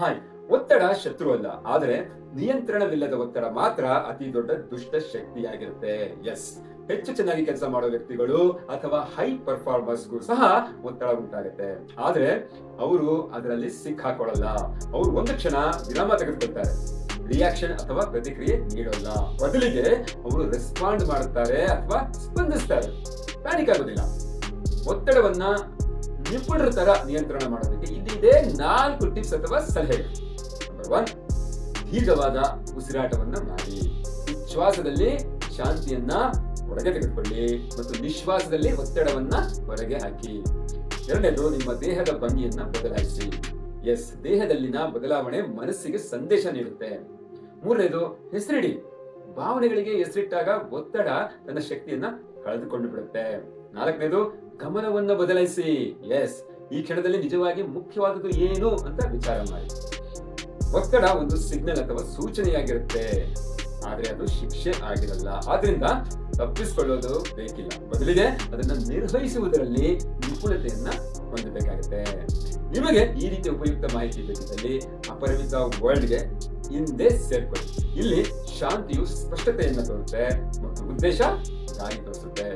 Hi, ಒತ್ತಡ ಶತ್ರು ಅಲ್ಲ, ಆದರೆ ನಿಯಂತ್ರಣವಿಲ್ಲದ ಒತ್ತಡ ಮಾತ್ರ ಅತಿ ದೊಡ್ಡ ದುಷ್ಟ ಶಕ್ತಿಯಾಗಿರುತ್ತೆ. ಎಸ್ ಹೆಚ್ಚು ಚೆನ್ನಾಗಿ ಕೆಲಸ ಮಾಡೋ ವ್ಯಕ್ತಿಗಳು ಅಥವಾ ಹೈ ಪರ್ಫಾರ್ಮೆನ್ಸ್ಗೂ ಸಹ ಒತ್ತಡ ಉಂಟಾಗುತ್ತೆ. ಆದ್ರೆ ಅವರು ಅದರಲ್ಲಿ ಸಿಕ್ಕಾಕೊಳ್ಳಲ್ಲ ಅವರು ಒಂದು ಕ್ಷಣ ವಿರಾಮ ತೆಗೆದುಕೊಳ್ತಾರೆ. ರಿಯಾಕ್ಷನ್ ಅಥವಾ ಪ್ರತಿಕ್ರಿಯೆ ನೀಡೋಲ್ಲ. ಬದಲಿಗೆ ಅವರು ರೆಸ್ಪಾಂಡ್ ಮಾಡುತ್ತಾರೆ ಅಥವಾ ಸ್ಪಂದಿಸ್ತಾರೆ. ಪ್ಯಾನಿಕ್ ಆಗೋದಿಲ್ಲ. ಒತ್ತಡವನ್ನ ನಿಪುಣರ ತರ ನಿಯಂತ್ರಣ ಮಾಡೋದಕ್ಕೆ ಇಲ್ಲಿದೆ ನಾಲ್ಕು ಟಿಪ್ಸ್ ಅಥವಾ ಸಲಹೆಗಳು ನಂಬರ್ ಒನ್ ದೀರ್ಘವಾದ ಉಸಿರಾಟವನ್ನ ಮಾಡಿ. ಶ್ವಾಸದಲ್ಲಿ ಶಾಂತಿಯನ್ನ ಹೊರಗೆ ತೆಗೆದುಕೊಳ್ಳಿ ಮತ್ತು ನಿಶ್ವಾಸದಲ್ಲಿ ಒತ್ತಡವನ್ನ ಹೊರಗೆ ಹಾಕಿ. ಎರಡನೇದು, ನಿಮ್ಮ ದೇಹದ ಭಂಗಿಯನ್ನ ಬದಲಾಯಿಸಿ. ಎಸ್ ದೇಹದಲ್ಲಿನ ಬದಲಾವಣೆ ಮನಸ್ಸಿಗೆ ಸಂದೇಶ ನೀಡುತ್ತೆ. ಮೂರನೇದು, ಹೆಸರಿಡಿ. ಭಾವನೆಗಳಿಗೆ ಹೆಸರಿಟ್ಟಾಗ ಒತ್ತಡ ತನ್ನ ಶಕ್ತಿಯನ್ನ ಕಳೆದುಕೊಂಡು ಬಿಡುತ್ತೆ ನಾಲ್ಕನೇದು, ಗಮನವನ್ನು ಬದಲಾಯಿಸಿ. ಎಸ್ ಈ ಕ್ಷಣದಲ್ಲಿ ನಿಜವಾಗಿ ಮುಖ್ಯವಾದದ್ದು ಏನು ಅಂತ ವಿಚಾರ ಮಾಡಿ. ಒತ್ತಡ ಒಂದು ಸಿಗ್ನಲ್ ಅಥವಾ ಸೂಚನೆಯಾಗಿರುತ್ತೆ. ಆದ್ರೆ ಅದು ಶಿಕ್ಷೆ ಆಗಿರಲ್ಲ. ಆದ್ರಿಂದ ತಪ್ಪಿಸಿಕೊಳ್ಳೋದು ಬೇಕಿಲ್ಲ. ಬದಲಿಗೆ ಅದನ್ನ ನಿರ್ವಹಿಸುವುದರಲ್ಲಿ ನಿಪುಣತೆಯನ್ನ ಹೊಂದಬೇಕಾಗುತ್ತೆ. ನಿಮಗೆ ಈ ರೀತಿ ಉಪಯುಕ್ತ ಮಾಹಿತಿ ಬೇಕಿದ್ದಲ್ಲಿ ಅಪರಿಮಿತ ವರ್ಲ್ಡ್ಗೆ ಹಿಂದೆ ಸೇರ್ಕೊಳ್ಳಿ. ಇಲ್ಲಿ ಶಾಂತಿಯು ಸ್ಪಷ್ಟತೆಯನ್ನು ತೋರುತ್ತೆ ಮತ್ತು ಉದ್ದೇಶ ದಾರಿ ತೋರಿಸುತ್ತೆ.